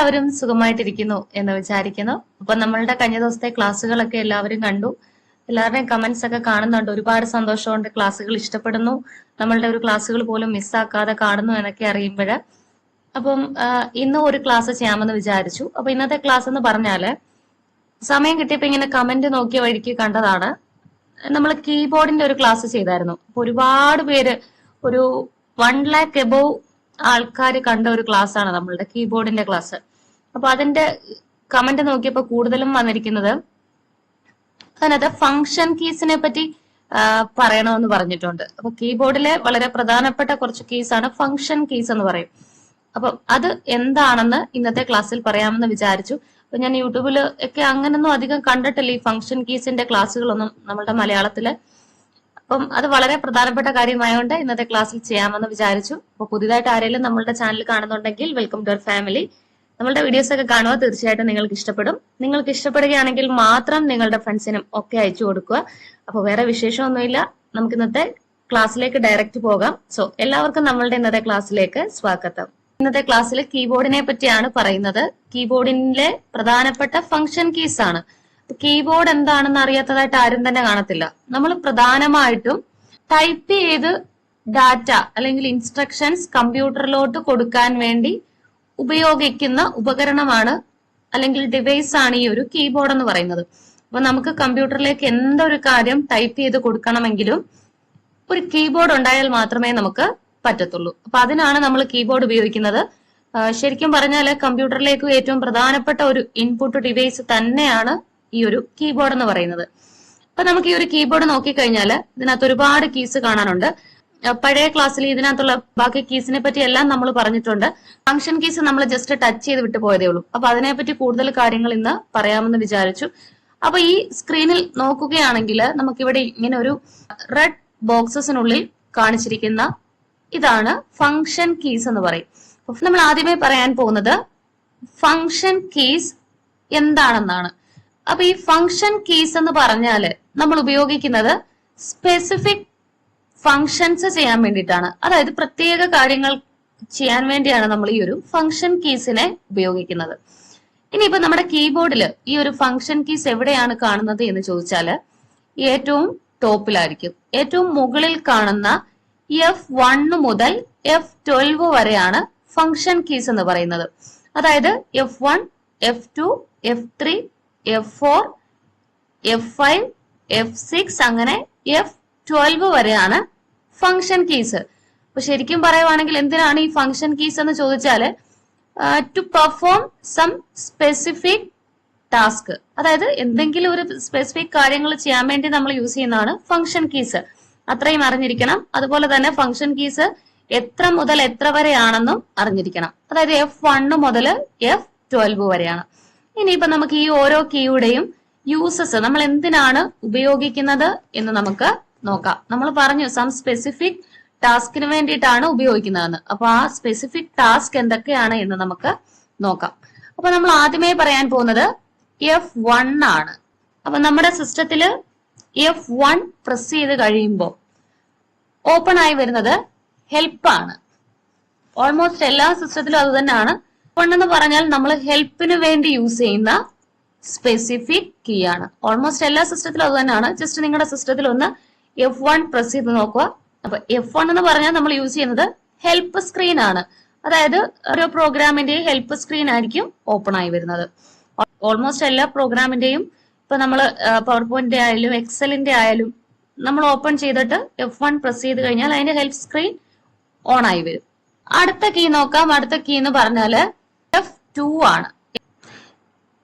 എല്ലാവരും സുഖമായിട്ടിരിക്കുന്നു എന്ന് വിചാരിക്കുന്നു. അപ്പൊ നമ്മളുടെ കഴിഞ്ഞ ദിവസത്തെ ക്ലാസ്സുകളൊക്കെ എല്ലാവരും കണ്ടു. എല്ലാവരുടെയും കമന്റ്സ് ഒക്കെ കാണുന്നുണ്ട്. ഒരുപാട് സന്തോഷമുണ്ട്. ക്ലാസ്സുകൾ ഇഷ്ടപ്പെടുന്നു. നമ്മളുടെ ഒരു ക്ലാസ്സുകൾ പോലും മിസ്സാക്കാതെ കാണുന്നു എന്നൊക്കെ അറിയുമ്പോൾ. അപ്പം ഇന്ന് ഒരു ക്ലാസ് ചെയ്യാമെന്ന് വിചാരിച്ചു. അപ്പൊ ഇന്നത്തെ ക്ലാസ് എന്ന് പറഞ്ഞാൽ സമയം കിട്ടിയപ്പോ ഇങ്ങനെ കമന്റ് നോക്കിയ വഴിക്ക് കണ്ടതാണ്. നമ്മൾ കീബോർഡിന്റെ ഒരു ക്ലാസ് ചെയ്തായിരുന്നു. അപ്പൊ ഒരുപാട് പേര് ഒരു വൺ ലാക്ക് എബോവ് ആൾക്കാർ കണ്ട ഒരു ക്ലാസ് ആണ് നമ്മളുടെ കീബോർഡിന്റെ ക്ലാസ് അപ്പൊ അതിന്റെ കമന്റ് നോക്കിയപ്പോ കൂടുതലും വന്നിരിക്കുന്നത് അതിനകത്ത് ഫംഗ്ഷൻ കീസിനെ പറ്റി പറയണമെന്ന് പറഞ്ഞിട്ടുണ്ട്. അപ്പൊ കീബോർഡിലെ വളരെ പ്രധാനപ്പെട്ട കുറച്ച് കീസാണ് ഫംഗ്ഷൻ കീസ് എന്ന് പറയും. അപ്പൊ അത് എന്താണെന്ന് ഇന്നത്തെ ക്ലാസ്സിൽ പറയാമെന്ന് വിചാരിച്ചു. അപ്പൊ ഞാൻ യൂട്യൂബിൽ ഒക്കെ അങ്ങനൊന്നും അധികം കണ്ടിട്ടില്ല ഈ ഫംഗ്ഷൻ കീസിന്റെ ക്ലാസ്സുകളൊന്നും നമ്മളുടെ മലയാളത്തിൽ. അപ്പം അത് വളരെ പ്രധാനപ്പെട്ട കാര്യമായതുകൊണ്ട് ഇന്നത്തെ ക്ലാസ്സിൽ ചെയ്യാമെന്ന് വിചാരിച്ചു. അപ്പൊ പുതിയതായിട്ട് ആരെങ്കിലും നമ്മളുടെ ചാനൽ കാണുന്നുണ്ടെങ്കിൽ വെൽക്കം ടു അവർ ഫാമിലി നമ്മളുടെ വീഡിയോസ് ഒക്കെ കാണുക തീർച്ചയായിട്ടും നിങ്ങൾക്ക് ഇഷ്ടപ്പെടും. നിങ്ങൾക്ക് ഇഷ്ടപ്പെടുകയാണെങ്കിൽ മാത്രം നിങ്ങളുടെ ഫ്രണ്ട്സിനും ഒക്കെ അയച്ചു കൊടുക്കുക. അപ്പോൾ വേറെ വിശേഷമൊന്നുമില്ല. നമുക്ക് ഇന്നത്തെ ക്ലാസ്സിലേക്ക് ഡയറക്റ്റ് പോകാം. സോ എല്ലാവർക്കും നമ്മളുടെ ഇന്നത്തെ ക്ലാസ്സിലേക്ക് സ്വാഗതം. ഇന്നത്തെ ക്ലാസ്സിൽ കീബോർഡിനെ പറ്റിയാണ് പറയുന്നത്. കീബോർഡിന്റെ പ്രധാനപ്പെട്ട ഫംഗ്ഷൻ കീസ് ആണ്. കീബോർഡ് എന്താണെന്ന് അറിയാത്തതായിട്ട് ആരും തന്നെ കാണത്തില്ല. നമ്മൾ പ്രധാനമായിട്ടും ടൈപ്പ് ചെയ്ത് ഡാറ്റ അല്ലെങ്കിൽ ഇൻസ്ട്രക്ഷൻസ് കമ്പ്യൂട്ടറിലോട്ട് കൊടുക്കാൻ വേണ്ടി ഉപയോഗിക്കുന്ന ഉപകരണമാണ് അല്ലെങ്കിൽ ഡിവൈസ് ആണ് ഈ ഒരു കീബോർഡ് എന്ന് പറയുന്നത്. അപ്പൊ നമുക്ക് കമ്പ്യൂട്ടറിലേക്ക് എന്തൊരു കാര്യം ടൈപ്പ് ചെയ്ത് കൊടുക്കണമെങ്കിലും ഒരു കീബോർഡ് ഉണ്ടായാൽ മാത്രമേ നമുക്ക് പറ്റത്തുള്ളൂ. അപ്പൊ അതിനാണ് നമ്മൾ കീബോർഡ് ഉപയോഗിക്കുന്നത്. ശരിക്കും പറഞ്ഞാൽ കമ്പ്യൂട്ടറിലേക്ക് ഏറ്റവും പ്രധാനപ്പെട്ട ഒരു ഇൻപുട്ട് ഡിവൈസ് തന്നെയാണ് ഈ ഒരു കീബോർഡ് എന്ന് പറയുന്നത്. അപ്പൊ നമുക്ക് ഈ ഒരു കീബോർഡ് നോക്കിക്കഴിഞ്ഞാൽ ഇതിനകത്ത് ഒരുപാട് കീസ് കാണാനുണ്ട്. പഴയ ക്ലാസ്സിൽ ഇതിനകത്തുള്ള ബാക്കി കീസിനെ പറ്റി എല്ലാം നമ്മൾ പറഞ്ഞിട്ടുണ്ട്. ഫംഗ്ഷൻ കീസ് നമ്മൾ ജസ്റ്റ് ടച്ച് ചെയ്ത് വിട്ടു പോയതേ ഉള്ളൂ. അപ്പൊ അതിനെപ്പറ്റി കൂടുതൽ കാര്യങ്ങൾ ഇന്ന് പറയാമെന്ന് വിചാരിച്ചു. അപ്പൊ ഈ സ്ക്രീനിൽ നോക്കുകയാണെങ്കിൽ നമുക്കിവിടെ ഇങ്ങനെ ഒരു റെഡ് ബോക്സസിനുള്ളിൽ കാണിച്ചിരിക്കുന്ന ഇതാണ് ഫംഗ്ഷൻ കീസ് എന്ന് പറയും. നമ്മൾ ആദ്യമേ പറയാൻ പോകുന്നത് ഫംഗ്ഷൻ കീസ് എന്താണെന്നാണ്. അപ്പൊ ഈ ഫംഗ്ഷൻ കീസ് എന്ന് പറഞ്ഞാൽ നമ്മൾ ഉപയോഗിക്കുന്നത് സ്പെസിഫിക് ഫങ്ഷൻസ് ചെയ്യാൻ വേണ്ടിയിട്ടാണ്. അതായത് പ്രത്യേക കാര്യങ്ങൾ ചെയ്യാൻ വേണ്ടിയാണ് നമ്മൾ ഈ ഒരു ഫങ്ഷൻ കീസിനെ ഉപയോഗിക്കുന്നത്. ഇനിയിപ്പോ നമ്മുടെ കീബോർഡിൽ ഈ ഒരു ഫങ്ഷൻ കീസ് എവിടെയാണ് കാണുന്നത് എന്ന് ചോദിച്ചാൽ ഏറ്റവും ടോപ്പിലായിരിക്കും. ഏറ്റവും മുകളിൽ കാണുന്ന എഫ് വണ് മുതൽ എഫ് ട്വൽവ് വരെയാണ് ഫങ്ഷൻ കീസ് എന്ന് പറയുന്നത്. അതായത് F one F two F three F four F five F six അങ്ങനെ എഫ് ട്വൽവ് വരെയാണ് ഫംഗ്ഷൻ കീസ് അപ്പൊ ശരിക്കും പറയുവാണെങ്കിൽ എന്തിനാണ് ഈ ഫംഗ്ഷൻ കീസ് എന്ന് ചോദിച്ചാൽ to perform some specific task അതായത് എന്തെങ്കിലും ഒരു സ്പെസിഫിക് കാര്യങ്ങൾ ചെയ്യാൻ വേണ്ടി നമ്മൾ യൂസ് ചെയ്യുന്നതാണ് ഫംഗ്ഷൻ കീസ് അത്രയും അറിഞ്ഞിരിക്കണം. അതുപോലെ തന്നെ ഫംഗ്ഷൻ കീസ് എത്ര മുതൽ എത്ര വരെയാണെന്നും അറിഞ്ഞിരിക്കണം. അതായത് എഫ് വണ്ണ് മുതൽ എഫ് ട്വൽവ് വരെയാണ്. ഇനിയിപ്പോ നമുക്ക് ഈ ഓരോ കീയുടെയും യൂസസ് നമ്മൾ എന്തിനാണ് ഉപയോഗിക്കുന്നത് എന്ന് നമുക്ക് നോക്കാം. നമ്മൾ പറഞ്ഞു സം സ്പെസിഫിക് ടാസ്കിന് വേണ്ടിയിട്ടാണ് ഉപയോഗിക്കുന്നതെന്ന്. അപ്പൊ ആ സ്പെസിഫിക് ടാസ്ക് എന്തൊക്കെയാണ് എന്ന് നമുക്ക് നോക്കാം. അപ്പൊ നമ്മൾ ആദ്യമേ പറയാൻ പോകുന്നത് എഫ് വൺ ആണ്. അപ്പൊ നമ്മുടെ സിസ്റ്റത്തിൽ എഫ് വൺ പ്രസ് ചെയ്ത് കഴിയുമ്പോൾ ഓപ്പൺ ആയി വരുന്നത് ഹെൽപ്പ് ആണ്. ഓൾമോസ്റ്റ് എല്ലാ സിസ്റ്റത്തിലും അത് തന്നെയാണ്. എന്ന് പറഞ്ഞാൽ നമ്മൾ ഹെൽപ്പിന് വേണ്ടി യൂസ് ചെയ്യുന്ന സ്പെസിഫിക് കീ ആണ്. ഓൾമോസ്റ്റ് എല്ലാ സിസ്റ്റത്തിലും അത് തന്നെയാണ്. ജസ്റ്റ് നിങ്ങളുടെ സിസ്റ്റത്തിൽ ഒന്ന് എഫ് വൺ പ്രസ് ചെയ്ത് നോക്കുക. അപ്പൊ എഫ് വൺ എന്ന് പറഞ്ഞാൽ നമ്മൾ യൂസ് ചെയ്യുന്നത് ഹെൽപ്പ് സ്ക്രീൻ ആണ്. അതായത് ഓരോ പ്രോഗ്രാമിന്റെ ഹെൽപ്പ് സ്ക്രീൻ ആയിരിക്കും ഓപ്പൺ ആയി വരുന്നത്. ഓൾമോസ്റ്റ് എല്ലാ പ്രോഗ്രാമിന്റെയും ഇപ്പൊ നമ്മൾ പവർ പോയിന്റ് ആയാലും എക്സലിന്റെ ആയാലും നമ്മൾ ഓപ്പൺ ചെയ്തിട്ട് എഫ് വൺ പ്രസ് ചെയ്ത് കഴിഞ്ഞാൽ അതിന്റെ ഹെൽപ്പ് സ്ക്രീൻ ഓൺ ആയി വരും. അടുത്ത കീ നോക്കാം. അടുത്ത കീ എന്ന് പറഞ്ഞാൽ എഫ് ടു ആണ്.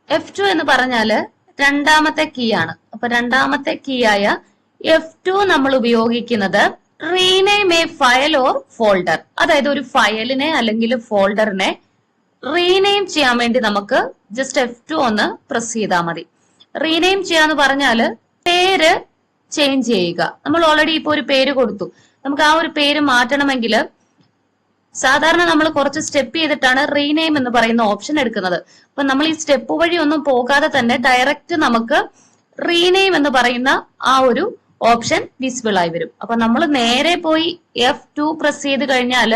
എഫ് ടു എന്ന് പറഞ്ഞാൽ രണ്ടാമത്തെ കീ ആണ്. അപ്പൊ രണ്ടാമത്തെ കീ ആയ എഫ് ടു നമ്മൾ ഉപയോഗിക്കുന്നത് rename a file or folder അതായത് ഒരു ഫയലിനെ അല്ലെങ്കിൽ ഫോൾഡറിനെ റീനെയിം ചെയ്യാൻ വേണ്ടി നമുക്ക് ജസ്റ്റ് എഫ് ടു ഒന്ന് പ്രസ് ചെയ്താൽ മതി. റീനെയിം ചെയ്യാന്ന് പറഞ്ഞാൽ പേര് ചേഞ്ച് ചെയ്യുക. നമ്മൾ ഓൾറെഡി ഇപ്പൊ ഒരു പേര് കൊടുത്തു. നമുക്ക് ആ ഒരു പേര് മാറ്റണമെങ്കിൽ സാധാരണ നമ്മൾ കുറച്ച് സ്റ്റെപ്പ് ചെയ്തിട്ടാണ് റീനെയിം എന്ന് പറയുന്ന ഓപ്ഷൻ എടുക്കുന്നത്. അപ്പൊ നമ്മൾ ഈ സ്റ്റെപ്പ് വഴി ഒന്നും പോകാതെ തന്നെ ഡയറക്റ്റ് നമുക്ക് റീനെയിം എന്ന് പറയുന്ന ആ ഒരു ഓപ്ഷൻ വിസിബിൾ ആയി വരും. അപ്പൊ നമ്മൾ നേരെ പോയി എഫ് ടു പ്രസ് ചെയ്ത് കഴിഞ്ഞാൽ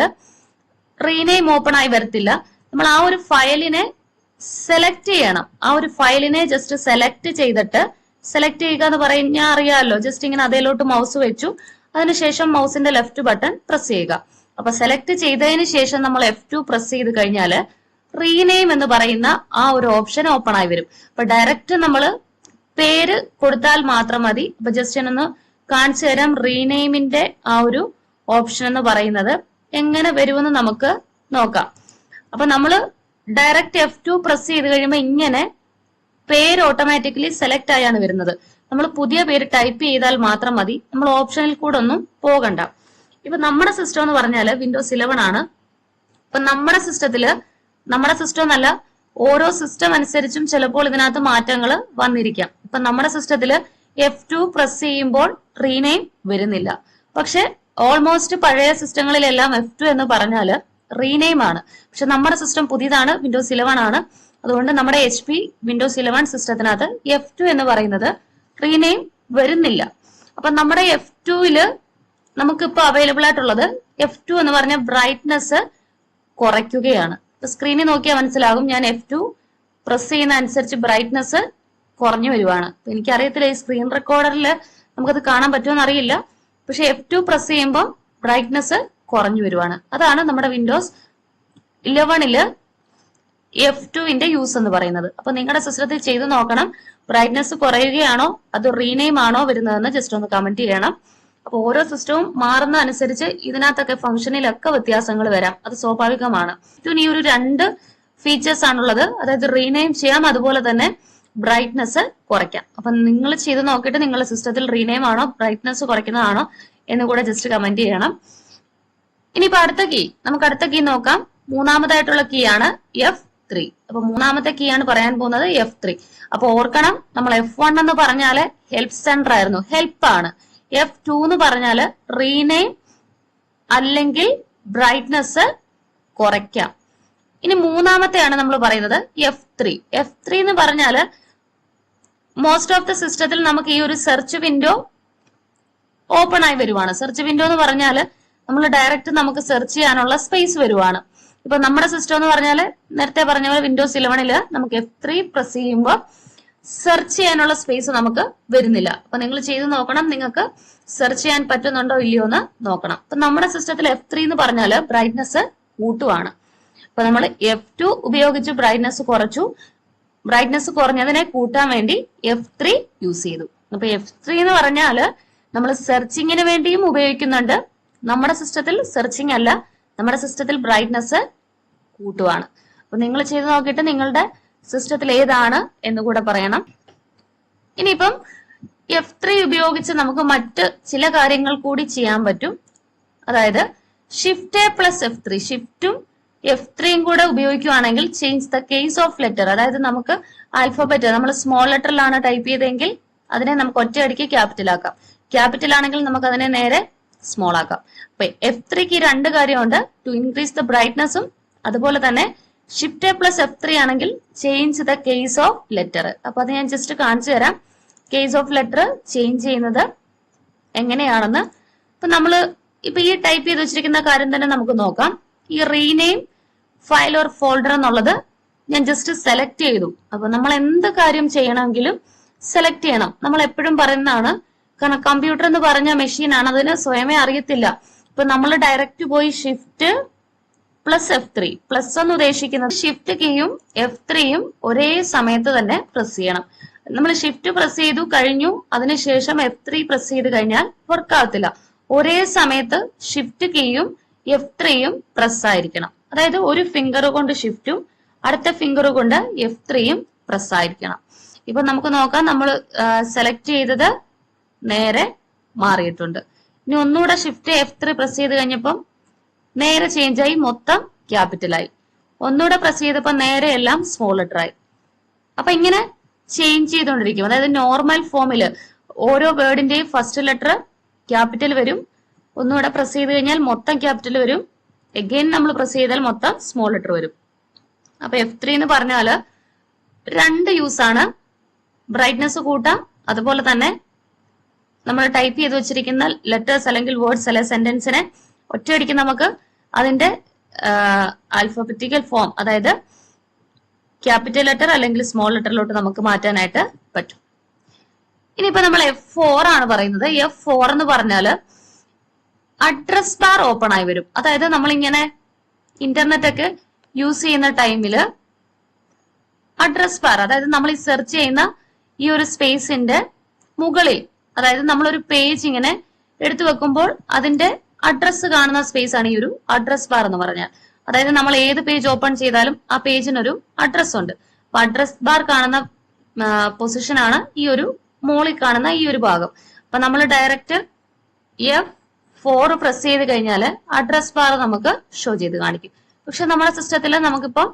റീനെയിം ഓപ്പൺ ആയി വരത്തില്ല. നമ്മൾ ആ ഒരു ഫയലിനെ സെലക്ട് ചെയ്യണം. ആ ഒരു ഫയലിനെ ജസ്റ്റ് സെലക്ട് ചെയ്തിട്ട് സെലക്ട് ചെയ്യുക എന്ന് പറഞ്ഞാൽ അറിയാമല്ലോ ജസ്റ്റ് ഇങ്ങനെ അതേലോട്ട് മൗസ് വെച്ചു. അതിനുശേഷം മൗസിന്റെ ലെഫ്റ്റ് ബട്ടൺ പ്രസ് ചെയ്യുക. അപ്പൊ സെലക്ട് ചെയ്തതിന് ശേഷം നമ്മൾ എഫ് ടു പ്രസ് ചെയ്ത് കഴിഞ്ഞാൽ റീനെയിം എന്ന് പറയുന്ന ആ ഒരു ഓപ്ഷൻ ഓപ്പൺ ആയി വരും. അപ്പൊ ഡയറക്റ്റ് നമ്മൾ പേര് കൊടുത്താൽ മാത്രം മതി. അപ്പൊ ജസ്റ്റ് ഒന്ന് കാണിച്ചു തരാം റീനെയിമിന്റെ ആ ഒരു ഓപ്ഷൻ എന്ന് പറയുന്നത്. എങ്ങനെ വരുമെന്ന് നമുക്ക് നോക്കാം. അപ്പൊ നമ്മൾ ഡയറക്റ്റ് എഫ് ടു പ്രസ് ചെയ്ത് കഴിയുമ്പോൾ ഇങ്ങനെ പേര് ഓട്ടോമാറ്റിക്കലി സെലക്ട് ആയാണ് വരുന്നത്. നമ്മൾ പുതിയ പേര് ടൈപ്പ് ചെയ്താൽ മാത്രം മതി. നമ്മൾ ഓപ്ഷനിൽ കൂടെ ഒന്നും പോകണ്ട. ഇപ്പൊ നമ്മുടെ സിസ്റ്റം എന്ന് പറഞ്ഞാൽ വിൻഡോസ് ഇലവൻ ആണ്. ഇപ്പൊ നമ്മുടെ സിസ്റ്റത്തിൽ നമ്മുടെ സിസ്റ്റം എന്നല്ല ഓരോ സിസ്റ്റം അനുസരിച്ചും ചിലപ്പോൾ ഇതിനകത്ത് മാറ്റങ്ങൾ വന്നിരിക്കാം. ഇപ്പൊ നമ്മുടെ സിസ്റ്റത്തിൽ എഫ് ടു പ്രസ് ചെയ്യുമ്പോൾ റീനെയിം വരുന്നില്ല. പക്ഷെ ഓൾമോസ്റ്റ് പഴയ സിസ്റ്റങ്ങളിലെല്ലാം എഫ് ടു എന്ന് പറഞ്ഞാൽ റീനെയിം ആണ്. പക്ഷെ നമ്മുടെ സിസ്റ്റം പുതിയതാണ് വിൻഡോസ് ഇലവൺ ആണ്. അതുകൊണ്ട് നമ്മുടെ എച്ച് പി വിൻഡോസ് ഇലവൺ സിസ്റ്റത്തിനകത്ത് എഫ് ടു എന്ന് പറയുന്നത് റീനെയിം വരുന്നില്ല. അപ്പൊ നമ്മുടെ എഫ് ടുവിൽ നമുക്കിപ്പോ അവൈലബിൾ ആയിട്ടുള്ളത് എഫ് ടു എന്ന് പറഞ്ഞ ബ്രൈറ്റ്നെസ് കുറയ്ക്കുകയാണ്. ഇപ്പൊ സ്ക്രീനിൽ നോക്കിയാൽ മനസ്സിലാകും ഞാൻ എഫ് ടു പ്രസ് ചെയ്യുന്ന അനുസരിച്ച് ബ്രൈറ്റ്നെസ് കുറഞ്ഞു വരുവാണ്. എനിക്കറിയത്തില്ല ഈ സ്ക്രീൻ റെക്കോർഡറിൽ നമുക്കത് കാണാൻ പറ്റുമെന്ന് അറിയില്ല. പക്ഷെ എഫ് ടു പ്രസ് ചെയ്യുമ്പോൾ ബ്രൈറ്റ്നെസ് കുറഞ്ഞു വരുവാണ്. അതാണ് നമ്മുടെ വിൻഡോസ് ഇലവണിൽ എഫ് ടുവിന്റെ യൂസ് എന്ന് പറയുന്നത്. അപ്പൊ നിങ്ങളുടെ സിസ്റ്റത്തിൽ ചെയ്തു നോക്കണം ബ്രൈറ്റ്നെസ് കുറയുകയാണോ അത് റീനെയിം ആണോ വരുന്നതെന്ന് ജസ്റ്റ് ഒന്ന് കമന്റ് ചെയ്യണം. അപ്പൊ ഓരോ സിസ്റ്റവും മാറുന്ന അനുസരിച്ച് ഇതിനകത്തൊക്കെ ഫംഗ്ഷനിലൊക്കെ വ്യത്യാസങ്ങൾ വരാം. അത് സ്വാഭാവികമാണ്. ഇനി ഒരു രണ്ട് ഫീച്ചേഴ്സ് ആണുള്ളത്. അതായത് റീനെയിം ചെയ്യാം അതുപോലെ തന്നെ ബ്രൈറ്റ്നെസ് കുറയ്ക്കാം. അപ്പൊ നിങ്ങൾ ചെയ്ത് നോക്കിയിട്ട് നിങ്ങളുടെ സിസ്റ്റത്തിൽ റീനെയിം ആണോ ബ്രൈറ്റ്നെസ് കുറയ്ക്കുന്നതാണോ എന്ന് കൂടെ ജസ്റ്റ് കമന്റ് ചെയ്യണം. ഇനിയിപ്പോ അടുത്ത കീ നമുക്ക് അടുത്ത കീ നോക്കാം. മൂന്നാമതായിട്ടുള്ള കീ ആണ് എഫ് ത്രീ അപ്പൊ മൂന്നാമത്തെ കീ ആണ് പറയാൻ പോകുന്നത് എഫ് ത്രീ അപ്പൊ ഓർക്കണം നമ്മൾ എഫ് വൺ എന്ന് പറഞ്ഞാൽ ഹെൽപ്പ് സെന്റർ ആയിരുന്നു. ഹെൽപ്പ് ആണ്. എഫ് ടു എന്ന് പറഞ്ഞാൽ റീനെയിം അല്ലെങ്കിൽ ബ്രൈറ്റ്നെസ് കുറയ്ക്കാം. ഇനി മൂന്നാമത്തെയാണ് നമ്മൾ പറയുന്നത് എഫ് ത്രീ എഫ് ത്രീ എന്ന് പറഞ്ഞാൽ മോസ്റ്റ് ഓഫ് ദ സിസ്റ്റത്തിൽ നമുക്ക് ഈ ഒരു സെർച്ച് വിൻഡോ ഓപ്പൺ ആയി വരുവാണ്. സെർച്ച് വിൻഡോ എന്ന് പറഞ്ഞാൽ നമ്മൾ ഡയറക്റ്റ് നമുക്ക് സെർച്ച് ചെയ്യാനുള്ള സ്പേസ് വരുവാണ്. ഇപ്പൊ നമ്മുടെ സിസ്റ്റം എന്ന് പറഞ്ഞാൽ നേരത്തെ പറഞ്ഞ പോലെ വിൻഡോസ് ഇലവനിൽ നമുക്ക് എഫ് ത്രീ പ്രസ് ചെയ്യുമ്പോൾ സെർച്ച് ചെയ്യാനുള്ള സ്പേസ് നമുക്ക് വരുന്നില്ല. അപ്പൊ നിങ്ങൾ ചെയ്ത് നോക്കണം. നിങ്ങൾക്ക് സെർച്ച് ചെയ്യാൻ പറ്റുന്നുണ്ടോ ഇല്ലയോ എന്ന് നോക്കണം. അപ്പൊ നമ്മുടെ സിസ്റ്റത്തിൽ എഫ് ത്രീ എന്ന് പറഞ്ഞാൽ ബ്രൈറ്റ്നെസ് കൂട്ടുവാണ്. അപ്പൊ നമ്മൾ എഫ് ടു ഉപയോഗിച്ച് ബ്രൈറ്റ്നെസ് കുറച്ചു. ബ്രൈറ്റ്നെസ് കുറഞ്ഞതിനെ കൂട്ടാൻ വേണ്ടി എഫ് ത്രീ യൂസ് ചെയ്തു. അപ്പൊ എഫ് ത്രീ എന്ന് പറഞ്ഞാൽ നമ്മൾ സെർച്ചിങ്ങിന് വേണ്ടിയും ഉപയോഗിക്കുന്നുണ്ട്. നമ്മുടെ സിസ്റ്റത്തിൽ സെർച്ചിങ് അല്ല നമ്മുടെ സിസ്റ്റത്തിൽ ബ്രൈറ്റ്നെസ് കൂട്ടുവാണ്. അപ്പൊ നിങ്ങൾ ചെയ്ത് നോക്കിയിട്ട് നിങ്ങളുടെ സിസ്റ്റത്തിൽ ഏതാണ് എന്ന് കൂടെ പറയണം. ഇനിയിപ്പം എഫ് ത്രീ ഉപയോഗിച്ച് നമുക്ക് മറ്റ് ചില കാര്യങ്ങൾ കൂടി ചെയ്യാൻ പറ്റും. അതായത് shift a plus F three ഷിഫ്റ്റും F ത്രീയും കൂടെ ഉപയോഗിക്കുകയാണെങ്കിൽ change the case of letter അതായത് നമുക്ക് ആൽഫബറ്റ് നമ്മൾ സ്മോൾ ലെറ്ററിലാണ് ടൈപ്പ് ചെയ്തെങ്കിൽ അതിനെ നമുക്ക് ഒറ്റയടിക്ക് ക്യാപിറ്റൽ ആക്കാം. ക്യാപിറ്റൽ ആണെങ്കിൽ നമുക്ക് അതിനെ നേരെ സ്മോൾ ആക്കാം. അപ്പൊ എഫ് ത്രീക്ക് രണ്ട് കാര്യമുണ്ട്. ടു ഇൻക്രീസ് ദ ബ്രൈറ്റ്നസും അതുപോലെ തന്നെ shift a plus F three ആണെങ്കിൽ change the case of letter അപ്പൊ അത് ഞാൻ ജസ്റ്റ് കാണിച്ചു തരാം. കേസ് ഓഫ് ലെറ്റർ ചേഞ്ച് ചെയ്യുന്നത് എങ്ങനെയാണെന്ന്. ഇപ്പൊ നമ്മൾ ഇപ്പൊ ഈ ടൈപ്പ് ചെയ്ത് വെച്ചിരിക്കുന്ന കാര്യം തന്നെ നമുക്ക് നോക്കാം. ഈ റീനെയിം ഫയൽ ഓർ ഫോൾഡർ എന്നുള്ളത് ഞാൻ ജസ്റ്റ് സെലക്ട് ചെയ്തു. അപ്പൊ നമ്മൾ എന്ത് കാര്യം ചെയ്യണമെങ്കിലും സെലക്ട് ചെയ്യണം. നമ്മൾ എപ്പോഴും പറയുന്നതാണ് കാരണം കമ്പ്യൂട്ടർ എന്ന് പറഞ്ഞ മെഷീനാണ് അതിന് സ്വയമേ അറിയത്തില്ല. ഇപ്പൊ നമ്മൾ ഡയറക്റ്റ് പോയി shift plus F three plus എന്ന് ഉദ്ദേശിക്കുന്നത് ഷിഫ്റ്റ് കീയും എഫ് ത്രീയും ഒരേ സമയത്ത് തന്നെ പ്രസ് ചെയ്യണം. നമ്മൾ ഷിഫ്റ്റ് പ്രസ് ചെയ്തു കഴിഞ്ഞു അതിനുശേഷം എഫ് ത്രീ പ്രസ് ചെയ്ത് കഴിഞ്ഞാൽ വർക്ക് ആവത്തില്ല. ഒരേ സമയത്ത് ഷിഫ്റ്റ് കീയും എഫ് ത്രീയും പ്രസ് ആയിരിക്കണം. അതായത് ഒരു ഫിംഗർ കൊണ്ട് ഷിഫ്റ്റും അടുത്ത ഫിംഗർ കൊണ്ട് എഫ് ത്രീയും പ്രസ് ആയിരിക്കണം. ഇപ്പൊ നമുക്ക് നോക്കാം നമ്മൾ സെലക്ട് ചെയ്തത് നേരെ മാറിയിട്ടുണ്ട്. ഇനി ഒന്നുകൂടെ ഷിഫ്റ്റ് എഫ് ത്രീ പ്രസ് ചെയ്ത് കഴിഞ്ഞപ്പം നേരെ ചേഞ്ച് ആയി മൊത്തം ക്യാപിറ്റലായി ഒന്നുകൂടെ പ്രസ് ചെയ്തപ്പോൾ നേരെ എല്ലാം സ്മോൾ ലെറ്റർ ആയി. അപ്പൊ ഇങ്ങനെ ചേഞ്ച് ചെയ്തുകൊണ്ടിരിക്കും. അതായത് നോർമൽ ഫോമിൽ ഓരോ വേർഡിന്റെയും ഫസ്റ്റ് ലെറ്റർ ക്യാപിറ്റൽ വരും ഒന്നുകൂടെ പ്രസ് ചെയ്ത് കഴിഞ്ഞാൽ മൊത്തം ക്യാപിറ്റൽ വരും. എഗെയിൻ നമ്മൾ പ്രസ് ചെയ്താൽ മൊത്തം സ്മോൾ ലെറ്റർ വരും. അപ്പൊ എഫ് ത്രീ എന്ന് പറഞ്ഞാൽ രണ്ട് യൂസ് ആണ്. ബ്രൈറ്റ്നെസ് കൂട്ടാം. അതുപോലെ തന്നെ നമ്മൾ ടൈപ്പ് ചെയ്ത് വെച്ചിരിക്കുന്ന ലെറ്റേഴ്സ് അല്ലെങ്കിൽ വേർഡ്സ് അല്ലെങ്കിൽ സെന്റൻസിനെ ഒറ്റയടിക്ക് നമുക്ക് അതിന്റെ ആൽഫബറ്റിക്കൽ ഫോം അതായത് ക്യാപിറ്റൽ ലെറ്റർ അല്ലെങ്കിൽ സ്മോൾ ലെറ്ററിലോട്ട് നമുക്ക് മാറ്റാനായിട്ട് പറ്റും. ഇനിയിപ്പോ നമ്മൾ എഫ് ഫോർ ആണ് പറയുന്നത്. എഫ് ഫോർ എന്ന് പറഞ്ഞാൽ അഡ്രസ് ബാർ ഓപ്പൺ ആയി വരും. അതായത് നമ്മളിങ്ങനെ ഇന്റർനെറ്റ് ഒക്കെ യൂസ് ചെയ്യുന്ന ടൈമിൽ അഡ്രസ് ബാർ അതായത് നമ്മൾ ഈ സെർച്ച് ചെയ്യുന്ന ഈ ഒരു സ്പേസിന്റെ മുകളിൽ അതായത് നമ്മളൊരു പേജ് ഇങ്ങനെ എടുത്തു വെക്കുമ്പോൾ അതിന്റെ അഡ്രസ് കാണുന്ന സ്പേസ് ആണ് ഈ ഒരു അഡ്രസ് ബാർ എന്ന് പറഞ്ഞാൽ. അതായത് നമ്മൾ ഏത് പേജ് ഓപ്പൺ ചെയ്താലും ആ പേജിനൊരു അഡ്രസ് ഉണ്ട്. അപ്പൊ അഡ്രസ് ബാർ കാണുന്ന പൊസിഷൻ ആണ് ഈ ഒരു മോളിൽ കാണുന്ന ഈ ഒരു ഭാഗം. അപ്പൊ നമ്മൾ ഡയറക്റ്റ് എഫ് ഫോർ പ്രസ് ചെയ്ത് കഴിഞ്ഞാൽ അഡ്രസ് ബാർ നമുക്ക് ഷോ ചെയ്ത് കാണിക്കും. പക്ഷെ നമ്മുടെ സിസ്റ്റത്തിൽ നമുക്കിപ്പോൾ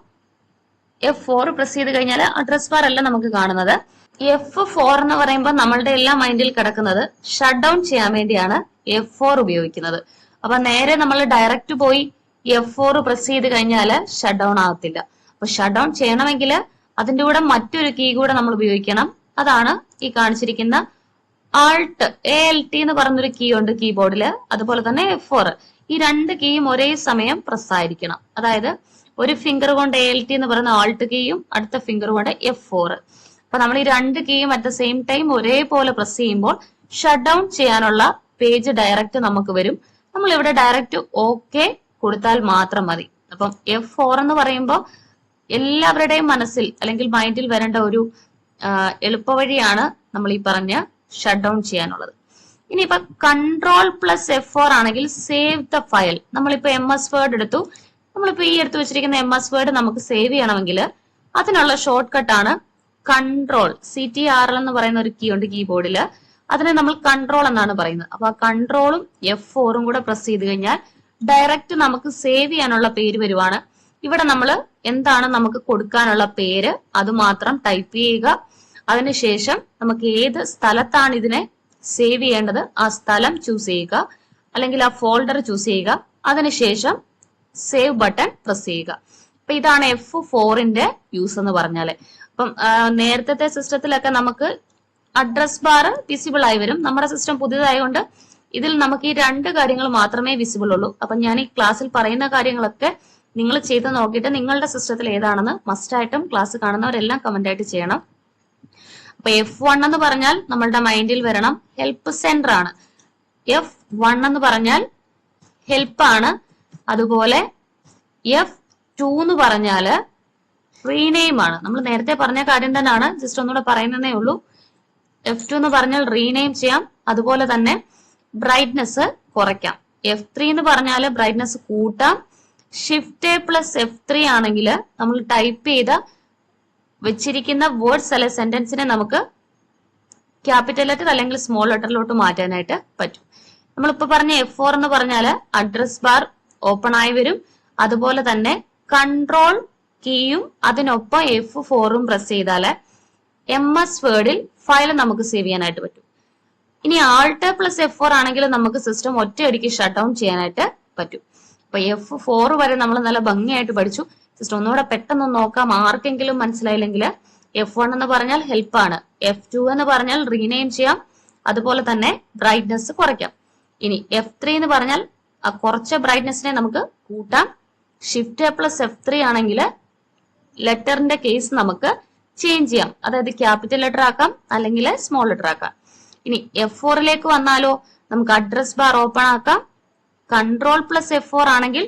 എഫ് ഫോർ പ്രസ് ചെയ്ത് കഴിഞ്ഞാൽ അഡ്രസ് ബാർ അല്ല നമുക്ക് കാണുന്നത്. എഫ് ഫോർ എന്ന് പറയുമ്പോൾ നമ്മളുടെ എല്ലാ മൈൻഡിൽ കിടക്കുന്നത് ഷട്ട് ഡൗൺ ചെയ്യാൻ വേണ്ടിയാണ് എഫ് ഫോർ ഉപയോഗിക്കുന്നത്. അപ്പൊ നേരെ നമ്മൾ ഡയറക്റ്റ് പോയി എഫ് ഫോർ പ്രസ് ചെയ്ത് കഴിഞ്ഞാൽ ഷട്ട് ഡൗൺ ആകത്തില്ല അപ്പൊ ഷട്ട് ഡൗൺ ചെയ്യണമെങ്കിൽ അതിന്റെ കൂടെ മറ്റൊരു കീ കൂടെ നമ്മൾ ഉപയോഗിക്കണം. അതാണ് ഈ കാണിച്ചിരിക്കുന്ന ആൾട്ട് എ എൽ ടി എന്ന് പറഞ്ഞൊരു കീ ഉണ്ട് കീബോർഡിൽ അതുപോലെ തന്നെ എഫ് ഫോർ ഈ രണ്ട് കീയും ഒരേ സമയം പ്രസ് ആയിരിക്കണം. അതായത് ഒരു ഫിംഗർ കൊണ്ട് എ എൽ ടി എന്ന് പറയുന്ന ആൾട്ട് കീയും അടുത്ത ഫിംഗർ കൊണ്ട് എഫ് ഫോർ അപ്പൊ നമ്മൾ ഈ രണ്ട് കീയും അറ്റ് ദ സെയിം ടൈം ഒരേപോലെ പ്രസ് ചെയ്യുമ്പോൾ ഷട്ട് ഡൗൺ ചെയ്യാനുള്ള പേജ് ഡയറക്റ്റ് നമുക്ക് വരും. നമ്മൾ ഇവിടെ ഡയറക്റ്റ് ഓക്കെ കൊടുത്താൽ മാത്രം മതി. അപ്പം എഫ് ഫോർ എന്ന് പറയുമ്പോൾ എല്ലാവരുടെയും മനസ്സിൽ അല്ലെങ്കിൽ മൈൻഡിൽ വരേണ്ട ഒരു എളുപ്പ എളുപ്പവഴിയാണ് നമ്മൾ ഈ പറഞ്ഞ ഷട്ട് ഡൗൺ ചെയ്യാനുള്ളത്. ഇനിയിപ്പോ കൺട്രോൾ പ്ലസ് എഫ് ഫോർ ആണെങ്കിൽ സേവ് ദ ഫയൽ നമ്മളിപ്പോ എം എസ് വേർഡ് എടുത്തു. നമ്മളിപ്പോ ഈ എടുത്തു വെച്ചിരിക്കുന്ന എം എസ് വേർഡ് നമുക്ക് സേവ് ചെയ്യണമെങ്കിൽ അതിനുള്ള short കട്ടാണ് control C T R L എന്ന് പറയുന്ന ഒരു കീ ഉണ്ട് കീബോർഡിൽ അതിനെ നമ്മൾ കൺട്രോൾ എന്നാണ് പറയുന്നത്. അപ്പൊ ആ കൺട്രോളും എഫ് ഫോറും കൂടെ പ്രസ് ചെയ്ത് കഴിഞ്ഞാൽ ഡയറക്റ്റ് നമുക്ക് സേവ് ചെയ്യാനുള്ള പേര് വരുവാണ്. ഇവിടെ നമ്മൾ എന്താണ് നമുക്ക് കൊടുക്കാനുള്ള പേര് അത് മാത്രം ടൈപ്പ് ചെയ്യുക. അതിനുശേഷം നമുക്ക് ഏത് സ്ഥലത്താണ് ഇതിനെ സേവ് ചെയ്യേണ്ടത്? ആ സ്ഥലം ചൂസ് ചെയ്യുക. അല്ലെങ്കിൽ ആ ഫോൾഡർ ചൂസ് ചെയ്യുക. അതിനുശേഷം സേവ് ബട്ടൺ പ്രസ് ചെയ്യുക. അപ്പൊ ഇതാണ് എഫ് ഫോറിന്റെ യൂസ് എന്ന് പറഞ്ഞാൽ. അപ്പം നേരത്തെ സിസ്റ്റത്തിലൊക്കെ നമുക്ക് അഡ്രസ് ബാർ വിസിബിൾ ആയി വരും. നമ്മുടെ സിസ്റ്റം പുതിയതായതുകൊണ്ട് ഇതിൽ നമുക്ക് ഈ രണ്ട് കാര്യങ്ങൾ മാത്രമേ വിസിബിൾ ഉള്ളൂ. അപ്പൊ ഞാൻ ഈ ക്ലാസ്സിൽ പറയുന്ന കാര്യങ്ങളൊക്കെ നിങ്ങൾ ചെയ്ത് നോക്കിയിട്ട് നിങ്ങളുടെ സിസ്റ്റത്തിൽ ഏതാണെന്ന് മസ്റ്റായിട്ടും ക്ലാസ് കാണുന്നവരെല്ലാം കമന്റ് ആയിട്ട് ചെയ്യണം. അപ്പൊ എഫ് വൺ എന്ന് പറഞ്ഞാൽ നമ്മളുടെ മൈൻഡിൽ വരണം. ഹെൽപ്പ് സെന്റർ ആണ്. എഫ് വൺ എന്ന് പറഞ്ഞാൽ ഹെൽപ്പ് ആണ്. അതുപോലെ എഫ് ടു എന്ന് പറഞ്ഞാൽ റീനെയിം ആണ്. നമ്മൾ നേരത്തെ പറഞ്ഞ കാര്യം തന്നെയാണ്. ജസ്റ്റ് ഒന്നുകൂടെ പറയുന്നതേ ഉള്ളൂ. എഫ് ടു എന്ന് പറഞ്ഞാൽ റീനെയിം ചെയ്യാം. അതുപോലെ തന്നെ ബ്രൈറ്റ്നെസ് കുറയ്ക്കാം. എഫ് ത്രീ എന്ന് പറഞ്ഞാൽ ബ്രൈറ്റ്നെസ് കൂട്ടാം. Shift a plus F three ആണെങ്കിൽ നമ്മൾ ടൈപ്പ് ചെയ്ത വെച്ചിരിക്കുന്ന വേർഡ്സ് അല്ലെ സെന്റൻസിനെ നമുക്ക് ക്യാപിറ്റൽ ലെറ്റർ അല്ലെങ്കിൽ സ്മോൾ ലെറ്ററിലോട്ട് മാറ്റാനായിട്ട് പറ്റും. നമ്മളിപ്പോ പറഞ്ഞ എഫ് ഫോർ എന്ന് പറഞ്ഞാൽ അഡ്രസ് ബാർ ഓപ്പൺ ആയി വരും. അതുപോലെ തന്നെ കൺട്രോൾ കീയും അതിനൊപ്പം എഫ് ഫോറും പ്രസ് ചെയ്താൽ എം എസ് വേർഡിൽ ഫയൽ നമുക്ക് സേവ് ചെയ്യാനായിട്ട് പറ്റും. ഇനി ആൾട്ട് പ്ലസ് എഫ് ഫോർ ആണെങ്കിൽ നമുക്ക് സിസ്റ്റം ഒറ്റയടിക്ക് ഷട്ട് ഡൗൺ ചെയ്യാനായിട്ട് പറ്റും. അപ്പൊ എഫ് ഫോർ വരെ നമ്മൾ നല്ല ഭംഗിയായിട്ട് പഠിച്ചു. സിസ്റ്റം ഒന്നുകൂടെ പെട്ടെന്ന് നോക്കാം. ആർക്കെങ്കിലും മനസ്സിലായില്ലെങ്കിൽ എഫ് വൺ എന്ന് പറഞ്ഞാൽ ഹെൽപ്പ് ആണ്. എഫ് ടു എന്ന് പറഞ്ഞാൽ റീനെയിം ചെയ്യാം. അതുപോലെ തന്നെ ബ്രൈറ്റ്നസ് കുറയ്ക്കാം. ഇനി എഫ് ത്രീ എന്ന് പറഞ്ഞാൽ കുറച്ച ബ്രൈറ്റ്നസിനെ നമുക്ക് കൂട്ടാം. ഷിഫ്റ്റ് പ്ലസ് എഫ് ത്രീ ആണെങ്കിൽ ലെറ്ററിന്റെ കേസ് നമുക്ക് ചേഞ്ച് ചെയ്യാം. അതായത് ക്യാപിറ്റൽ ലെറ്റർ ആക്കാം അല്ലെങ്കിൽ സ്മോൾ ലെറ്റർ ആക്കാം. ഇനി എഫ് ഫോറിലേക്ക് വന്നാലോ നമുക്ക് അഡ്രസ് ബാർ ഓപ്പൺ ആക്കാം. കൺട്രോൾ പ്ലസ് എഫ് ഫോർ ആണെങ്കിൽ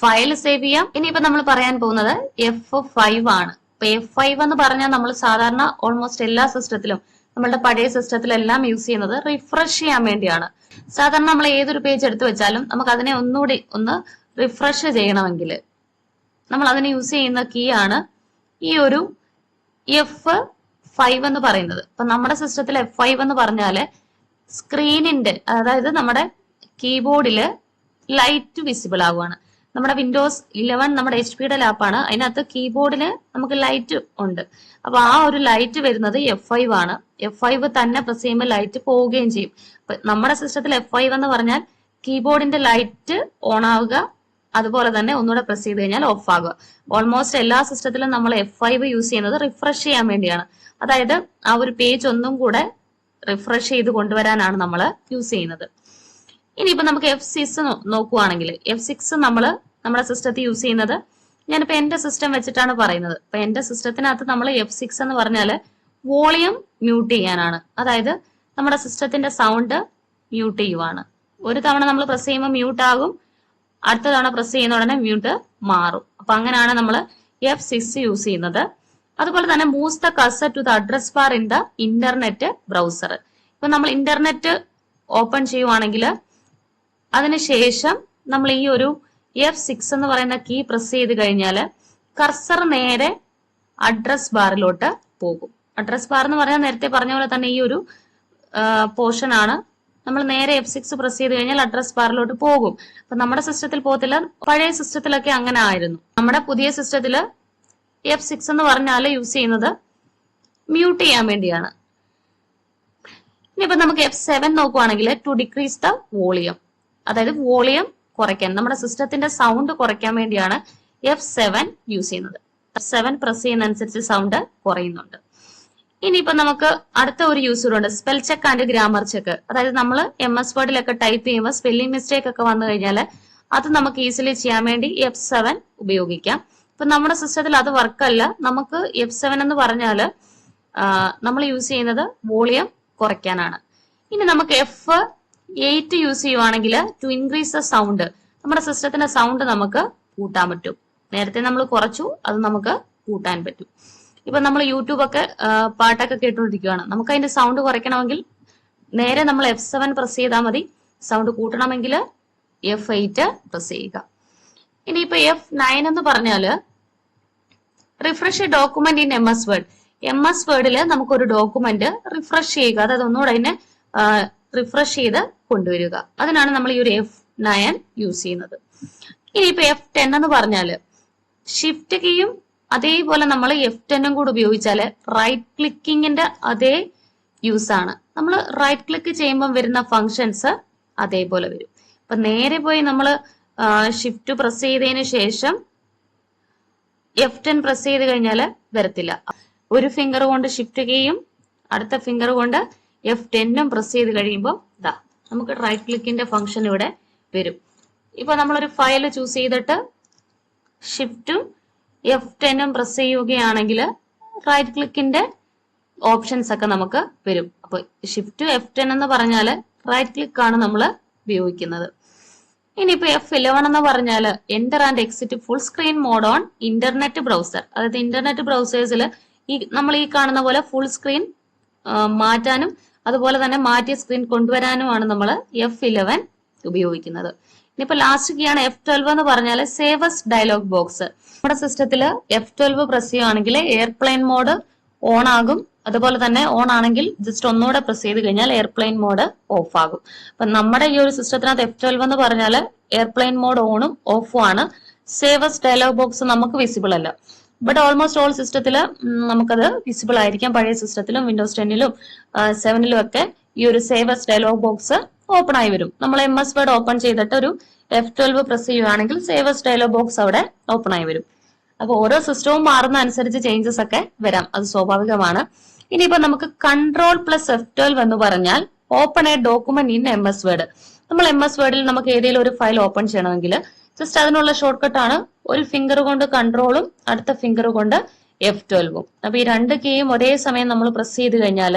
ഫയൽ സേവ് ചെയ്യാം. ഇനിയിപ്പോ നമ്മൾ പറയാൻ പോകുന്നത് എഫ് ഫൈവ് ആണ്. ഇപ്പൊ എഫ് ഫൈവ് എന്ന് പറഞ്ഞാൽ നമ്മൾ സാധാരണ ഓൾമോസ്റ്റ് എല്ലാ സിസ്റ്റത്തിലും നമ്മളുടെ പഴയ സിസ്റ്റത്തിലെല്ലാം യൂസ് ചെയ്യുന്നത് റിഫ്രഷ് ചെയ്യാൻ വേണ്ടിയാണ്. സാധാരണ നമ്മൾ ഏതൊരു പേജ് എടുത്തു വെച്ചാലും നമുക്ക് അതിനെ ഒന്നുകൂടി ഒന്ന് റിഫ്രഷ് ചെയ്യണമെങ്കിൽ നമ്മൾ അതിന് യൂസ് ചെയ്യുന്ന കീ ആണ് ഈ ഒരു എഫ് ഫൈവ് എന്ന് പറയുന്നത്. ഇപ്പൊ നമ്മുടെ സിസ്റ്റത്തിൽ എഫ് ഫൈവ് എന്ന് പറഞ്ഞാൽ സ്ക്രീനിന്റെ അതായത് നമ്മുടെ കീബോർഡിൽ ലൈറ്റ് വിസിബിൾ ആവുകയാണ്. നമ്മുടെ വിൻഡോസ് ഇലവൻ നമ്മുടെ എച്ച് പിയുടെ ലാപ്പാണ് അതിനകത്ത് കീബോർഡിന് നമുക്ക് ലൈറ്റ് ഉണ്ട്. അപ്പൊ ആ ഒരു ലൈറ്റ് വരുന്നത് എഫ് ഫൈവ് ആണ്. എഫ് ഫൈവ് തന്നെ പ്രസ് ചെയ്യുമ്പോൾ ലൈറ്റ് പോവുകയും ചെയ്യും. നമ്മുടെ സിസ്റ്റത്തിൽ എഫ് ഫൈവ് എന്ന് പറഞ്ഞാൽ കീബോർഡിന്റെ ലൈറ്റ് ഓൺ ആവുക അതുപോലെ തന്നെ ഒന്നുകൂടെ പ്രസ് ചെയ്ത് കഴിഞ്ഞാൽ ഓഫ് ആകുക ഓൾമോസ്റ്റ് എല്ലാ സിസ്റ്റത്തിലും നമ്മൾ എഫ് ഫൈവ് യൂസ് ചെയ്യുന്നത് റിഫ്രഷ് ചെയ്യാൻ വേണ്ടിയാണ്. അതായത് ആ ഒരു പേജ് ഒന്നും കൂടെ റിഫ്രഷ് ചെയ്ത് കൊണ്ടുവരാനാണ് നമ്മൾ യൂസ് ചെയ്യുന്നത്. ഇനിയിപ്പോ നമുക്ക് എഫ് സിക്സ് നോക്കുവാണെങ്കിൽ എഫ് സിക്സ് നമ്മൾ നമ്മുടെ സിസ്റ്റത്തിൽ യൂസ് ചെയ്യുന്നത് ഞാനിപ്പോ എന്റെ സിസ്റ്റം വെച്ചിട്ടാണ് പറയുന്നത്. അപ്പൊ എന്റെ സിസ്റ്റത്തിനകത്ത് നമ്മൾ എഫ് സിക്സ് എന്ന് പറഞ്ഞാൽ വോളിയം മ്യൂട്ട് ചെയ്യാനാണ്. അതായത് നമ്മുടെ സിസ്റ്റത്തിന്റെ സൗണ്ട് മ്യൂട്ട് ചെയ്യുവാണ്. ഒരു തവണ നമ്മൾ പ്രസ് ചെയ്യുമ്പോൾ മ്യൂട്ട് ആകും. അടുത്ത തവണ പ്രസ് ചെയ്യുന്ന ഉടനെ മ്യൂട്ട് മാറും. അപ്പൊ അങ്ങനെയാണ് നമ്മൾ എഫ് സിക്സ് യൂസ് ചെയ്യുന്നത്. അതുപോലെ തന്നെ move the cursor to the address bar in the internet browser ഇപ്പൊ നമ്മൾ ഇന്റർനെറ്റ് ഓപ്പൺ ചെയ്യുവാണെങ്കിൽ അതിനുശേഷം നമ്മൾ ഈ ഒരു എഫ് സിക്സ് എന്ന് പറയുന്ന കീ പ്രസ് ചെയ്ത് കഴിഞ്ഞാൽ കർസർ നേരെ അഡ്രസ് ബാറിലോട്ട് പോകും. അഡ്രസ് ബാർ എന്ന് പറഞ്ഞാൽ നേരത്തെ പറഞ്ഞ പോലെ തന്നെ ഈ ഒരു പോർഷൻ ആണ്. നമ്മൾ നേരെ എഫ് സിക്സ് പ്രസ് ചെയ്ത് കഴിഞ്ഞാൽ അഡ്രസ് ബാറിലോട്ട് പോകും. അപ്പൊ നമ്മുടെ സിസ്റ്റത്തിൽ പോകത്തില്ല. പഴയ സിസ്റ്റത്തിലൊക്കെ അങ്ങനെ ആയിരുന്നു. നമ്മുടെ പുതിയ സിസ്റ്റത്തിൽ എഫ് സിക്സ് എന്ന് പറഞ്ഞാൽ യൂസ് ചെയ്യുന്നത് മ്യൂട്ട് ചെയ്യാൻ വേണ്ടിയാണ്. ഇനിയിപ്പോ നമുക്ക് എഫ് സെവൻ നോക്കുവാണെങ്കിൽ ടു ഡിക്രീസ് ദ വോളിയം അതായത് വോളിയം കുറയ്ക്കാൻ നമ്മുടെ സിസ്റ്റത്തിന്റെ സൗണ്ട് കുറയ്ക്കാൻ വേണ്ടിയാണ് എഫ് സെവൻ യൂസ് ചെയ്യുന്നത്. സെവൻ പ്രസ് ചെയ്യുന്നതനുസരിച്ച് സൗണ്ട് കുറയുന്നുണ്ട്. ഇനിയിപ്പോ നമുക്ക് അടുത്ത ഒരു യൂസ് ഉണ്ട്. Spell check and grammar check അതായത് നമ്മൾ എം എസ് വേർഡിലൊക്കെ ടൈപ്പ് ചെയ്യുമ്പോൾ സ്പെല്ലിംഗ് മിസ്റ്റേക്ക് ഒക്കെ വന്നു കഴിഞ്ഞാൽ അത് നമുക്ക് ഈസിലി ചെയ്യാൻ വേണ്ടി എഫ് സെവൻ ഉപയോഗിക്കാം. ഇപ്പൊ നമ്മുടെ സിസ്റ്റത്തിൽ അത് വർക്കല്ല നമുക്ക് എഫ് സെവൻ എന്ന് പറഞ്ഞാൽ നമ്മൾ യൂസ് ചെയ്യുന്നത് വോളിയം കുറയ്ക്കാനാണ്. ഇനി നമുക്ക് എഫ് എയ്റ്റ് യൂസ് ചെയ്യുവാണെങ്കിൽ ടു ഇൻക്രീസ് ദ സൗണ്ട് നമ്മുടെ സിസ്റ്റത്തിന്റെ സൗണ്ട് നമുക്ക് കൂട്ടാൻ പറ്റും. നേരത്തെ നമ്മൾ കുറച്ചു അത് നമുക്ക് കൂട്ടാൻ പറ്റും. ഇപ്പൊ നമ്മൾ യൂട്യൂബൊക്കെ പാട്ടൊക്കെ കേട്ടുകൊണ്ടിരിക്കുകയാണ് നമുക്ക് അതിന്റെ സൗണ്ട് കുറയ്ക്കണമെങ്കിൽ നേരെ നമ്മൾ എഫ് സെവൻ പ്രസ് ചെയ്താൽ മതി. സൗണ്ട് കൂട്ടണമെങ്കിൽ എഫ് എയ്റ്റ് പ്രസ് ചെയ്യുക. ഇനിയിപ്പോ എഫ് നയൻ എന്ന് പറഞ്ഞാൽ refresh document in M S word M S വേർഡിൽ നമുക്കൊരു ഡോക്യുമെന്റ് റിഫ്രഷ് ചെയ്യുക. അതായത് ഒന്നുകൂടെ അതിനെ റിഫ്രഷ് ചെയ്ത് കൊണ്ടുവരിക. അതിനാണ് നമ്മൾ ഈ ഒരു എഫ് നയൻ യൂസ് ചെയ്യുന്നത്. ഇനി ഇപ്പൊ എഫ് ടെൻ എന്ന് പറഞ്ഞാൽ ഷിഫ്റ്റ് കീയും അതേപോലെ നമ്മൾ എഫ് ടെന്നും കൂടെ ഉപയോഗിച്ചാൽ റൈറ്റ് ക്ലിക്കിങ്ങിന്റെ അതേ യൂസ് ആണ്. നമ്മൾ റൈറ്റ് ക്ലിക്ക് ചെയ്യുമ്പോൾ വരുന്ന ഫങ്ഷൻസ് അതേപോലെ വരും. അപ്പൊ നേരെ പോയി നമ്മൾ ഷിഫ്റ്റ് പ്രസ് ചെയ്തതിന് ശേഷം എഫ് ടെൻ പ്രസ് ചെയ്ത് കഴിഞ്ഞാൽ വരത്തില്ല. ഒരു ഫിംഗർ കൊണ്ട് ഷിഫ്റ്റ് കീയും അടുത്ത ഫിംഗർ കൊണ്ട് എഫ് ടെന്നും പ്രസ് ചെയ്ത് കഴിയുമ്പോൾ ഇതാ നമുക്ക് റൈറ്റ് ക്ലിക്കിന്റെ ഫംഗ്ഷൻ ഇവിടെ വരും. ഇപ്പൊ നമ്മളൊരു ഫയൽ ചൂസ് ചെയ്തിട്ട് ഷിഫ്റ്റും എഫ് ടെന്നും പ്രസ് ചെയ്യുകയാണെങ്കിൽ റൈറ്റ് ക്ലിക്കിന്റെ ഓപ്ഷൻസ് ഒക്കെ നമുക്ക് വരും. അപ്പൊ ഷിഫ്റ്റ് എഫ് ടെൻ എന്ന് പറഞ്ഞാൽ റൈറ്റ് ക്ലിക്ക് ആണ് നമ്മൾ ഉപയോഗിക്കുന്നത്. ഇനിയിപ്പോ എഫ് ഇലവൻ എന്ന് പറഞ്ഞാൽ enter and exit full screen mode on internet browser അതായത് ഇന്റർനെറ്റ് ബ്രൗസേഴ്സിൽ ഈ നമ്മൾ ഈ കാണുന്ന പോലെ ഫുൾ സ്ക്രീൻ മാറ്റാനും അതുപോലെ തന്നെ മാറ്റിയ സ്ക്രീൻ കൊണ്ടുവരാനുമാണ് നമ്മൾ എഫ് ഇലവൻ ഉപയോഗിക്കുന്നത്. ഇനിയിപ്പോ ലാസ്റ്റ് കീയാണ് എഫ് ട്വൽവ് എന്ന് പറഞ്ഞാൽ സേവസ് ഡയലോഗ് ബോക്സ് നമ്മുടെ സിസ്റ്റത്തിൽ എഫ് ട്വൽവ് പ്രസ് ചെയ്യുകയാണെങ്കിൽ എയർപ്ലെയിൻ മോഡ് ഓൺ ആകും. അതുപോലെ തന്നെ ഓൺ ആണെങ്കിൽ ജസ്റ്റ് ഒന്നുകൂടെ പ്രസ് ചെയ്ത് കഴിഞ്ഞാൽ എയർപ്ലെയിൻ മോഡ് ഓഫ് ആകും. അപ്പൊ നമ്മുടെ ഈ ഒരു സിസ്റ്റത്തിനകത്ത് എഫ് ട്വൽവ് എന്ന് പറഞ്ഞാൽ എയർപ്ലെയിൻ മോഡ് ഓണും ഓഫും ആണ്. സേവസ് ഡയലോഗ് ബോക്സ് നമുക്ക് വിസിബിൾ അല്ല. ബട്ട് ഓൾമോസ്റ്റ് ഓൾ സിസ്റ്റത്തിൽ നമുക്കത് വിസിബിൾ ആയിരിക്കാം. പഴയ സിസ്റ്റത്തിലും വിൻഡോസ് ടെന്നിലും സെവനിലും ഒക്കെ ഈ ഒരു സേവസ് ഡയലോഗ് ബോക്സ് ഓപ്പൺ ആയി വരും. നമ്മൾ എം എസ് വേർഡ് ഓപ്പൺ ചെയ്തിട്ട് ഒരു എഫ് ട്വൽവ് പ്രസ് ചെയ്യുകയാണെങ്കിൽ സേവസ് ഡയലോഗ് ബോക്സ് അവിടെ ഓപ്പൺ ആയി വരും. അപ്പൊ ഓരോ സിസ്റ്റവും മാറുന്ന അനുസരിച്ച് ചേഞ്ചസ് ഒക്കെ വരാം. അത് സ്വാഭാവികമാണ്. ഇനിയിപ്പോ നമുക്ക് കൺട്രോൾ പ്ലസ് എഫ് ട്വൽവ് എന്ന് പറഞ്ഞാൽ open a document in M S word നമ്മൾ എം എസ് വേർഡിൽ നമുക്ക് ഏതെങ്കിലും ഒരു ഫയൽ ഓപ്പൺ ചെയ്യണമെങ്കിൽ ജസ്റ്റ് അതിനുള്ള ഷോർട്ട് ആണ്. ഒരു ഫിംഗർ കൊണ്ട് കൺട്രോളും അടുത്ത ഫിംഗർ കൊണ്ട് എഫ് ട്വൽവും അപ്പൊ ഈ രണ്ട് കീയും ഒരേ സമയം നമ്മൾ പ്രസ് ചെയ്ത് കഴിഞ്ഞാൽ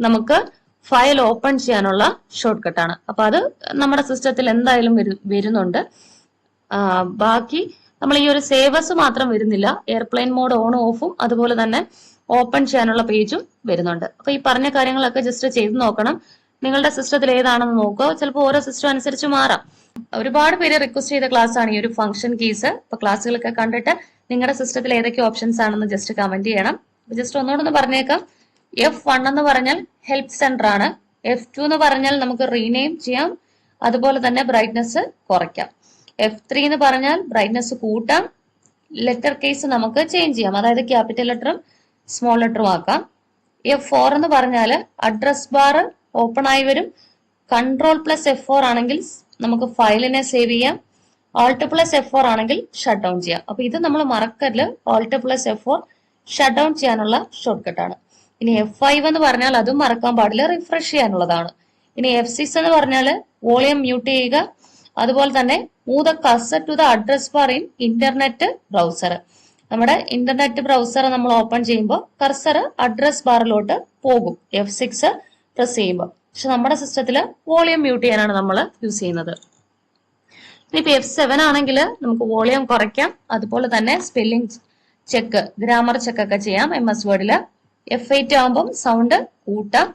നമുക്ക് ഫയൽ ഓപ്പൺ ചെയ്യാനുള്ള ഷോർട്ട് ആണ്. അപ്പൊ അത് നമ്മുടെ സിസ്റ്റത്തിൽ എന്തായാലും വരുന്നുണ്ട്. ബാക്കി നമ്മൾ ഈ ഒരു സേവസ് മാത്രം വരുന്നില്ല. എയർപ്ലെയിൻ മോഡ് ഓണും ഓഫും അതുപോലെ തന്നെ ഓപ്പൺ ചെയ്യാനുള്ള പേജും വരുന്നുണ്ട്. അപ്പൊ ഈ പറഞ്ഞ കാര്യങ്ങളൊക്കെ ജസ്റ്റ് ചെയ്ത് നോക്കണം. നിങ്ങളുടെ സിസ്റ്റത്തിൽ ഏതാണെന്ന് നോക്കുക. ചിലപ്പോൾ ഓരോ സിസ്റ്റം അനുസരിച്ച് മാറാം. ഒരുപാട് പേര് റിക്വസ്റ്റ് ചെയ്ത ക്ലാസ് ആണ് ഈ ഒരു ഫംഗ്ഷൻ കീസ് അപ്പൊ ക്ലാസ്സുകളൊക്കെ കണ്ടിട്ട് നിങ്ങളുടെ സിസ്റ്റത്തിൽ ഏതൊക്കെ ഓപ്ഷൻസ് ആണെന്ന് ജസ്റ്റ് കമന്റ് ചെയ്യണം. ജസ്റ്റ് ഒന്നുകൂടെ ഒന്ന് പറഞ്ഞേക്കാം. എഫ് വൺ എന്ന് പറഞ്ഞാൽ ഹെൽപ്പ് സെന്റർ ആണ്. എഫ് ടു എന്ന് പറഞ്ഞാൽ നമുക്ക് റീനെയിം ചെയ്യാം. അതുപോലെ തന്നെ ബ്രൈറ്റ്നസ് കുറയ്ക്കാം. എഫ് ത്രീ എന്ന് പറഞ്ഞാൽ ബ്രൈറ്റ്നസ് കൂട്ടാം. ലെറ്റർ കേസ് നമുക്ക് ചേഞ്ച് ചെയ്യാം. അതായത് ക്യാപിറ്റൽ ലെറ്ററും സ്മോൾ ലെറ്ററും ആക്കാം. എഫ് ഫോർ എന്ന് പറഞ്ഞാൽ അഡ്രസ് ബാർ ഓപ്പൺ ആയി വരും. കൺട്രോൾ പ്ലസ് എഫ് ഫോർ ആണെങ്കിൽ നമുക്ക് ഫയലിനെ സേവ് ചെയ്യാം. ഓൾട്ട് പ്ലസ് എഫ് ഫോർ ആണെങ്കിൽ ഷട്ട് ഡൗൺ ചെയ്യാം. അപ്പൊ ഇത് നമ്മൾ മറക്കൽ alt plus F four shut down ചെയ്യാനുള്ള ഷോർട്ട് ആണ്. ഇനി എഫ് ഫൈവ് എന്ന് പറഞ്ഞാൽ അതും മറക്കാൻ പാടില്ല റിഫ്രഷ് ചെയ്യാനുള്ളതാണ്. ഇനി എഫ് സിക്സ് എന്ന് പറഞ്ഞാൽ വോളിയം മ്യൂട്ട് ചെയ്യുക. അതുപോലെ തന്നെ move the cursor to the address bar in internet browser നമ്മുടെ ഇന്റർനെറ്റ് ബ്രൗസർ നമ്മൾ ഓപ്പൺ ചെയ്യുമ്പോൾ കർസർ അഡ്രസ് ബാറിലോട്ട് പോകും. എഫ് സിക്സ് പ്രസ് ചെയ്യുമ്പോൾ പക്ഷെ നമ്മുടെ സിസ്റ്റത്തിൽ വോളിയം മ്യൂട്ട് ചെയ്യാനാണ് നമ്മൾ യൂസ് ചെയ്യുന്നത്. ഇനിയിപ്പോ എഫ് സെവൻ ആണെങ്കിൽ നമുക്ക് വോളിയം കുറയ്ക്കാം. അതുപോലെ തന്നെ സ്പെല്ലിംഗ് ചെക്ക് ഗ്രാമർ ചെക്ക് ഒക്കെ ചെയ്യാം. എം എസ് വേർഡിൽ എഫ് എയ്റ്റ് ആകുമ്പം സൗണ്ട് കൂട്ടാം.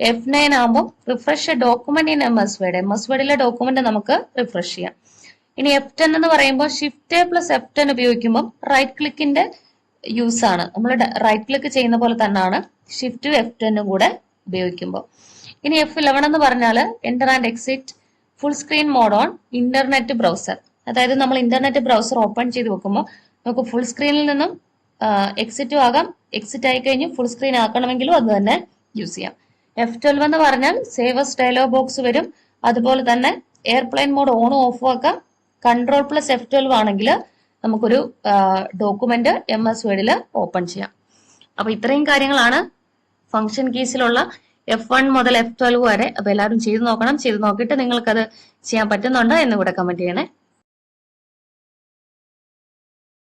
എഫ് നയൻ ആകുമ്പോൾ refresh document in M S word M S വേർഡിലെ document നമുക്ക് റിഫ്രഷ് ചെയ്യാം. ഇനി എഫ് ടെൻ എന്ന് പറയുമ്പോൾ ഷിഫ്റ്റ് പ്ലസ് എഫ് ടെൻ ഉപയോഗിക്കുമ്പോൾ റൈറ്റ് ക്ലിക്കിന്റെ യൂസ് ആണ്. നമ്മൾ റൈറ്റ് ക്ലിക്ക് ചെയ്യുന്ന പോലെ തന്നെയാണ് ഷിഫ്റ്റ് എഫ് ടെന്നും കൂടെ ഉപയോഗിക്കുമ്പോൾ ഇനി എഫ് ഇലവൻ എന്ന് പറഞ്ഞാൽ enter and exit full screen mode on internet browser അതായത് നമ്മൾ ഇന്റർനെറ്റ് ബ്രൗസർ ഓപ്പൺ ചെയ്ത് വെക്കുമ്പോൾ നമുക്ക് ഫുൾ സ്ക്രീനിൽ നിന്നും എക്സിറ്റും ആകാം. എക്സിറ്റ് ആയി കഴിഞ്ഞ് ഫുൾ സ്ക്രീൻ ആക്കണമെങ്കിലും അത് തന്നെ യൂസ് ചെയ്യാം. എഫ് ട്വൽവ് എന്ന് പറഞ്ഞാൽ സേവസ് ഡയലോഗ് ബോക്സ് വരും. അതുപോലെ തന്നെ എയർപ്ലെയിൻ മോഡ് ഓണും ഓഫും ആക്കാം. കൺട്രോൾ പ്ലസ് എഫ് ട്വൽവ് ആണെങ്കിൽ നമുക്കൊരു ഡോക്യുമെന്റ് എം എസ് വേർഡിൽ ഓപ്പൺ ചെയ്യാം. അപ്പൊ ഇത്രയും കാര്യങ്ങളാണ് ഫംഗ്ഷൻ കീസിലുള്ള എഫ് വൺ മുതൽ എഫ് ട്വൽവ് വരെ അപ്പൊ എല്ലാവരും ചെയ്ത് നോക്കണം. ചെയ്തു നോക്കിയിട്ട് നിങ്ങൾക്കത് ചെയ്യാൻ പറ്റുന്നുണ്ടോ എന്ന് കൂടെ കമന്റ് ചെയ്യണേ.